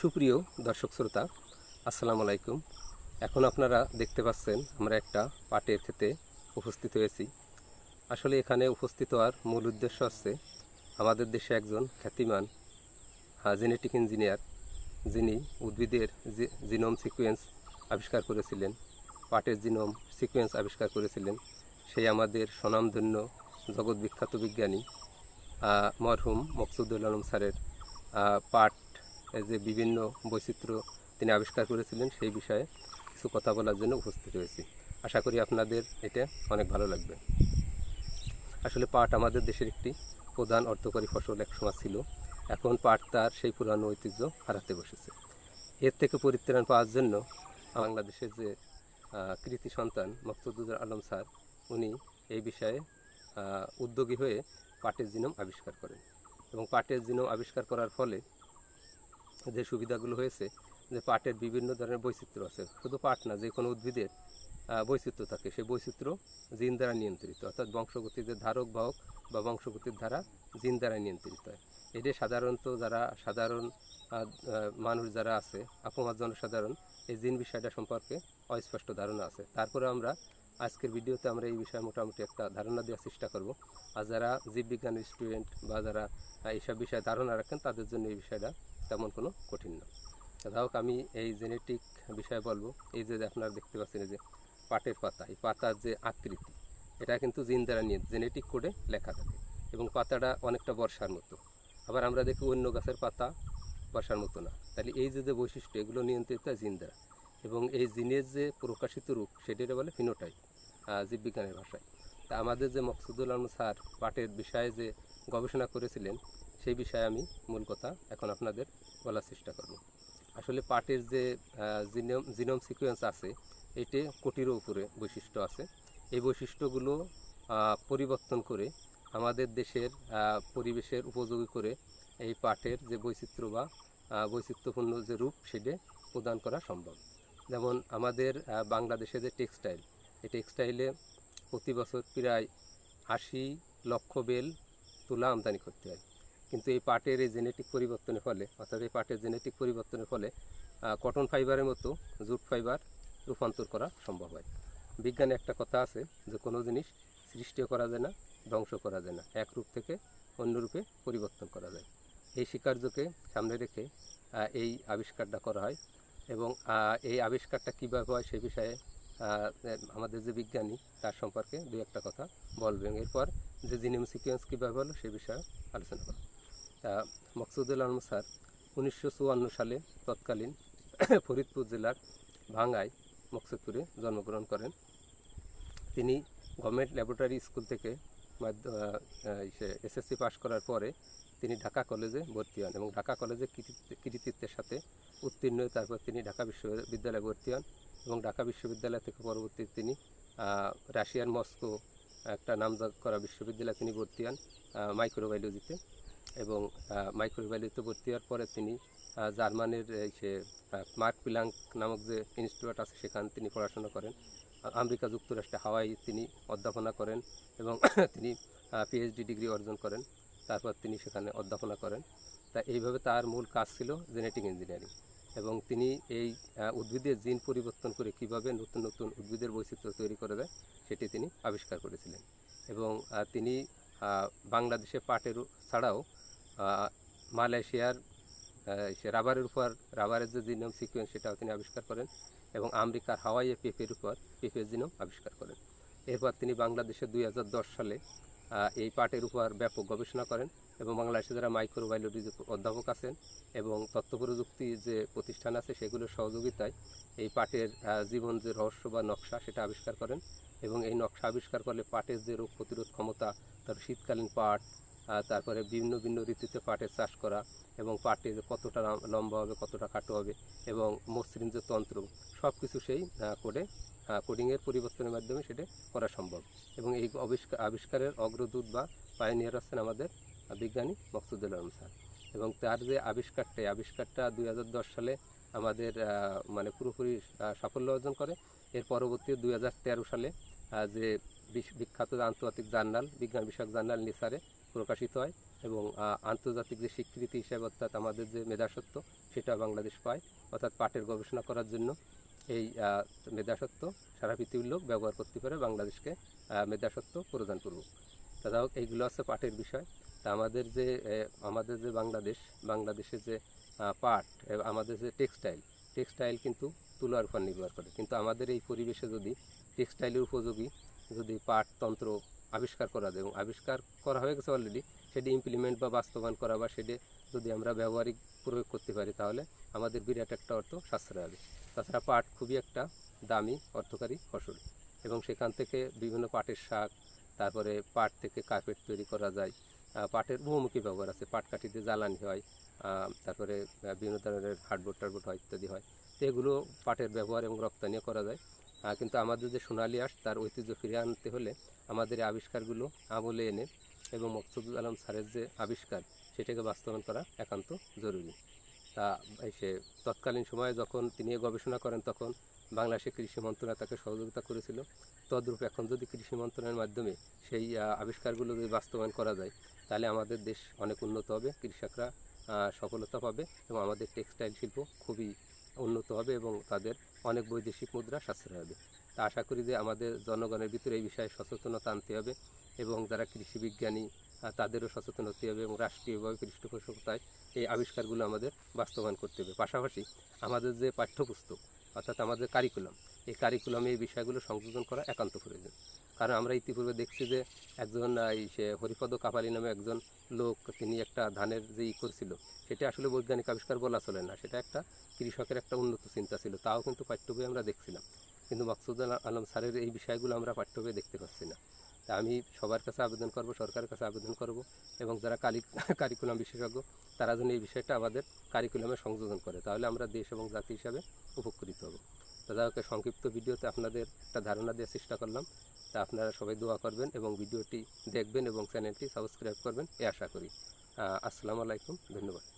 সুপ্রিয় দর্শক শ্রোতা, আসসালামু আলাইকুম। এখন আপনারা দেখতে পাচ্ছেন আমরা একটা পাটের ক্ষেতে উপস্থিত হয়েছি। আসলে এখানে উপস্থিত হওয়ার মূল উদ্দেশ্য হচ্ছে আমাদের দেশে একজন খ্যাতিমান জেনেটিক ইঞ্জিনিয়ার যিনি উদ্ভিদের জিনোম সিকোয়েন্স আবিষ্কার করেছিলেন, পাটের জিনোম সিকোয়েন্স আবিষ্কার করেছিলেন। সেই আমাদের স্বনামধন্য জগৎ বিখ্যাত বিজ্ঞানী মরহুম মকসুদুল আলম স্যারের পাট যে বিভিন্ন বৈচিত্র্য তিনি আবিষ্কার করেছিলেন, সেই বিষয়ে কিছু কথা বলার জন্য উপস্থিত হয়েছি। আশা করি আপনাদের এটা অনেক ভালো লাগবে। আসলে পাট আমাদের দেশের একটি প্রধান অর্থকরী ফসল একসময় ছিল। এখন পাট তার সেই পুরানো ঐতিহ্য হারাতে বসেছে। এর থেকে পরিত্রাণ পাওয়ার জন্য বাংলাদেশের যে কৃতি সন্তান মকসুদুল আলম স্যার, উনি এই বিষয়ে উদ্যোগী হয়ে পাটের জিনোম আবিষ্কার করেন। এবং পাটের জিনোম আবিষ্কার করার ফলে যে সুবিধাগুলো হয়েছে, যে পাটের বিভিন্ন ধরনের বৈচিত্র্য আছে। শুধু পাট না, যে কোনো উদ্ভিদের বৈচিত্র্য থাকে। সেই বৈচিত্র্য জিন দ্বারা নিয়ন্ত্রিত। অর্থাৎ বংশগতির যে ধারক বাহক বা বংশগতির ধারা জিন দ্বারা নিয়ন্ত্রিত। হয় এটি সাধারণত যারা সাধারণ মানুষ যারা আছে আপনার জনসাধারণ এই জিন বিষয়টা সম্পর্কে অস্পষ্ট ধারণা আছে। তারপরে আমরা আজকের ভিডিওতে আমরা এই বিষয়ে মোটামুটি একটা ধারণা দেওয়ার চেষ্টা করব। আর যারা জীববিজ্ঞানের স্টুডেন্ট বা যারা এইসব বিষয়ে ধারণা রাখেন, তাদের জন্য এই বিষয়টা তেমন কোনো কঠিন না। যাই আমি এই জেনেটিক বিষয়ে বলব। এই যে আপনারা দেখতে পাচ্ছেন যে পাটের পাতা, এই পাতার যে আকৃতি, এটা কিন্তু জিন দ্বারা নিয়ে, জেনেটিক কোডে লেখা থাকে এবং পাতাটা অনেকটা বর্ষার মতো। আবার আমরা দেখি অন্য গাছের পাতা বর্ষার মতো না। তাহলে এই যে যে বৈশিষ্ট্য, এগুলো নিয়ন্ত্রিত হয় জিন দ্বারা। এবং এই জিনের যে প্রকাশিত রূপ সেটারে বলে ফিনোটাইপ জীববিজ্ঞানের ভাষায়। তা আমাদের যে মকসুদুল আলম স্যার পাটের বিষয়ে যে গবেষণা করেছিলেন সেই বিষয়ে আমি মূল কথা এখন আপনাদের বলার চেষ্টা করব। আসলে পাটের যে জিনোম জিনোম সিকোয়েন্স আছে এতে কোটিরও উপরে বৈশিষ্ট্য আছে। এই বৈশিষ্ট্যগুলো পরিবর্তন করে আমাদের দেশের পরিবেশের উপযোগী করে এই পাটের যে বৈচিত্র্য বা বৈচিত্র্যপূর্ণ যে রূপ, সেটা প্রদান করা সম্ভব। যেমন আমাদের বাংলাদেশে যে টেক্সটাইল, এই টেক্সটাইলে প্রতি বছর প্রায় আশি লক্ষ বেল তুলা আমদানি করতে হয়। কিন্তু এই পাটের এই জেনেটিক পরিবর্তনের ফলে, অর্থাৎ এই পাটের জেনেটিক পরিবর্তনের ফলে কটন ফাইবারের মতো জুট ফাইবার রূপান্তর করা সম্ভব হয়। বিজ্ঞানে একটা কথা আছে যে, কোনো জিনিস সৃষ্টিও করা যায় না, ধ্বংস করা যায় না। এক রূপ থেকে অন্য রূপে পরিবর্তন করা যায়। এই স্বীকার্যকে সামনে রেখে এই আবিষ্কারটা করা হয় এবং এই আবিষ্কারটা কীভাবে হয় সে বিষয়ে আমাদের যে বিজ্ঞানী, তার সম্পর্কে দু একটা কথা বলবেন। এরপর যে জিনিম সিকোয়েন্স কীভাবে হলো সে বিষয়ে আলোচনা করব। মকসুদুল আলম স্যার, উনিশশো চুয়ান্ন সালে তৎকালীন ফরিদপুর জেলার ভাঙ্গায় মকসুদপুরে জন্মগ্রহণ করেন। তিনি গভর্নমেন্ট ল্যাবরেটরি স্কুল থেকে এসএসসি পাশ করার পরে তিনি ঢাকা কলেজে ভর্তি হন এবং ঢাকা কলেজে কৃতিত্বের সাথে উত্তীর্ণ হয়ে তারপর তিনি ঢাকা বিশ্ববিদ্যালয়ে ভর্তি হন এবং ঢাকা বিশ্ববিদ্যালয় থেকে পরবর্তী তিনি রাশিয়ার মস্কো একটা নামজাদ করা বিশ্ববিদ্যালয়ে তিনি ভর্তি হন মাইক্রোবায়োলজিতে এবং মাইক্রোবায়োলজিতে ভর্তি হওয়ার পরে তিনি জার্মানির সে মার্ক পিলাঙ্ক নামক যে ইনস্টিটিউট আছে, সেখানে তিনি পড়াশোনা করেন। আমেরিকা যুক্তরাষ্ট্রে হাওয়াই তিনি অধ্যাপনা করেন এবং তিনি পিএইচডি ডিগ্রি অর্জন করেন। তারপর তিনি সেখানে অধ্যাপনা করেন। তা এইভাবে তার মূল কাজ ছিল জেনেটিক ইঞ্জিনিয়ারিং এবং তিনি এই উদ্ভিদের জিন পরিবর্তন করে কীভাবে নতুন নতুন উদ্ভিদের বৈচিত্র্য তৈরি করা যায় সেটি তিনি আবিষ্কার করেছিলেন। এবং তিনি বাংলাদেশে পাটের ছাড়াও মালয়েশিয়ার রাবারের উপর, রাবারের যে জিনোম সিকোয়েন্স, সেটাও তিনি আবিষ্কার করেন এবং আমেরিকার হাওয়াইয়ে পেঁপের উপর পেঁপের জিনোম আবিষ্কার করেন। এরপর তিনি বাংলাদেশে দুই হাজার দশ সালে এই পাটের উপর ব্যাপক গবেষণা করেন এবং বাংলাদেশে যারা মাইক্রোবায়োলজি অধ্যাপক আছেন এবং তথ্য প্রযুক্তি যে প্রতিষ্ঠান আছে সেগুলোর সহযোগিতায় এই পাটের জীবন যে রহস্য বা নকশা, সেটা আবিষ্কার করেন এবং এই নকশা আবিষ্কার করলে পাটের যে রোগ প্রতিরোধ ক্ষমতা, তার শীতকালীন পাট তারপরে বিভিন্ন ভিন্ন ঋতুতে পাটের চাষ করা এবং পাটের কতটা লম্বা হবে, কতটা খাটো হবে এবং মসৃণ যে তন্ত্র সব কিছু সেই কোডে কোডিংয়ের পরিবর্তনের মাধ্যমে সেটা করা সম্ভব। এবং এই আবিষ্কার আবিষ্কারের অগ্রদূত বা পায়নিয়ার হচ্ছেন আমাদের বিজ্ঞানী মকসুদুল আলম স্যার। এবং তার যে আবিষ্কারটা আবিষ্কারটা দুই হাজার দশ সালে আমাদের মানে পুরোপুরি সাফল্য অর্জন করে। এর পরবর্তী দুই হাজার তেরো সালে যে বিখ্যাত আন্তর্জাতিক জার্নাল, বিজ্ঞান বিষয়ক জার্নাল নিসারে প্রকাশিত হয় এবং আন্তর্জাতিক যে স্বীকৃতি হিসাবে অর্থাৎ আমাদের যে মেধাসত্ব সেটা বাংলাদেশ পায়। অর্থাৎ পাটের গবেষণা করার জন্য এই মেধাসত্ব সারা পৃথিবীর লোক ব্যবহার করতে পারে, বাংলাদেশকে মেধাসত্ব প্রদান করব তাছাড়াও এইগুলো আছে পাটের বিষয়। তা আমাদের যে আমাদের যে বাংলাদেশ বাংলাদেশের যে পাট আমাদের যে টেক্সটাইল টেক্সটাইল কিন্তু তুলার উপর নির্ভর করে। কিন্তু আমাদের এই পরিবেশে যদি টেক্সটাইলের উপযোগী যদি পাট, তন্ত্র আবিষ্কার করা যায় এবং আবিষ্কার করা হয়ে গেছে অলরেডি সেটি ইমপ্লিমেন্ট বা বাস্তবায়ন করা বা সেটি যদি আমরা ব্যবহারিক প্রয়োগ করতে পারি তাহলে আমাদের বিরাট একটা অর্থ সাশ্রয় হবে। তাছাড়া পাট খুবই একটা দামি, অর্থকারী ফসল এবং সেখান থেকে বিভিন্ন পাটের শাক, তারপরে পাট থেকে কার্পেট তৈরি করা যায়। পাটের বহুমুখী ব্যবহার আছে, পাট কাঠিতে জ্বালানি হয় তারপরে বিভিন্ন ধরনের হার্ডবোর্ড টার্বোর্ড হয় ইত্যাদি হয়। তো এগুলো পাটের ব্যবহার এবং রপ্তানিও করা যায়। কিন্তু আমাদের যে সোনালী আঁশ তার ঐতিহ্য ফিরিয়ে আনতে হলে আমাদের আবিষ্কারগুলো আমলে এনে এবং মকসুদুল আলম স্যারের যে আবিষ্কার, সেটাকে বাস্তবায়ন করা একান্ত জরুরি। তা সে তৎকালীন সময়ে যখন তিনি গবেষণা করেন, তখন বাংলাদেশের কৃষি মন্ত্রণালয় তাকে সহযোগিতা করেছিল। তদ্রূপ এখন যদি কৃষি মন্ত্রণালয়ের মাধ্যমে সেই আবিষ্কারগুলো যদি বাস্তবায়ন করা যায়, তাহলে আমাদের দেশ অনেক উন্নত হবে, কৃষকরা সফলতা পাবে এবং আমাদের টেক্সটাইল শিল্প খুবই উন্নত হবে এবং তাদের অনেক বৈদেশিক মুদ্রা সাশ্রয় হবে। তা আশা করি যে আমাদের জনগণের ভিতরে এই বিষয়ে সচেতনতা আনতে হবে এবং যারা কৃষি বিজ্ঞানী তাদেরও সচেতন হতে হবে এবং রাষ্ট্রীয়ভাবে পৃষ্ঠপোষকতায় এই আবিষ্কারগুলো আমাদের বাস্তবায়ন করতে হবে। পাশাপাশি আমাদের যে পাঠ্যপুস্তক, অর্থাৎ আমাদের কারিকুলাম, এই কারিকুলামে এই বিষয়গুলো সংযোজন করা একান্ত প্রয়োজন। কারণ আমরা ইতিপূর্বে দেখছি যে একজন এই সে হরিপদ কাপালি নামে একজন লোক, তিনি একটা ধানের যে ই করছিল, সেটা আসলে বৈজ্ঞানিক আবিষ্কার বলা চলে না। সেটা একটা কৃষকের একটা উন্নত চিন্তা ছিল, তাও কিন্তু পাঠ্যবই আমরা দেখছিলাম। কিন্তু মাকসুদ আলম স্যারের এই বিষয়গুলো আমরা পাঠ্য বইয়ে দেখতে পাচ্ছি না। তা আমি সবার কাছে আবেদন করব সরকারের কাছে আবেদন করব এবং যারা কালি কারিকুলাম বিশেষজ্ঞ তারা যেন এই বিষয়টা আমাদের কারিকুলামে সংযোজন করে। তাহলে আমরা দেশ এবং জাতি হিসাবে উপকৃত হব। তো হোক, সংক্ষিপ্ত ভিডিওতে আপনাদের একটা ধারণা দেওয়ার চেষ্টা করলাম। তা আপনারা সবাই দোয়া করবেন এবং ভিডিওটি দেখবেন এবং চ্যানেলটি সাবস্ক্রাইব করবেন এ আশা করি। আসসালামু আলাইকুম ধন্যবাদ।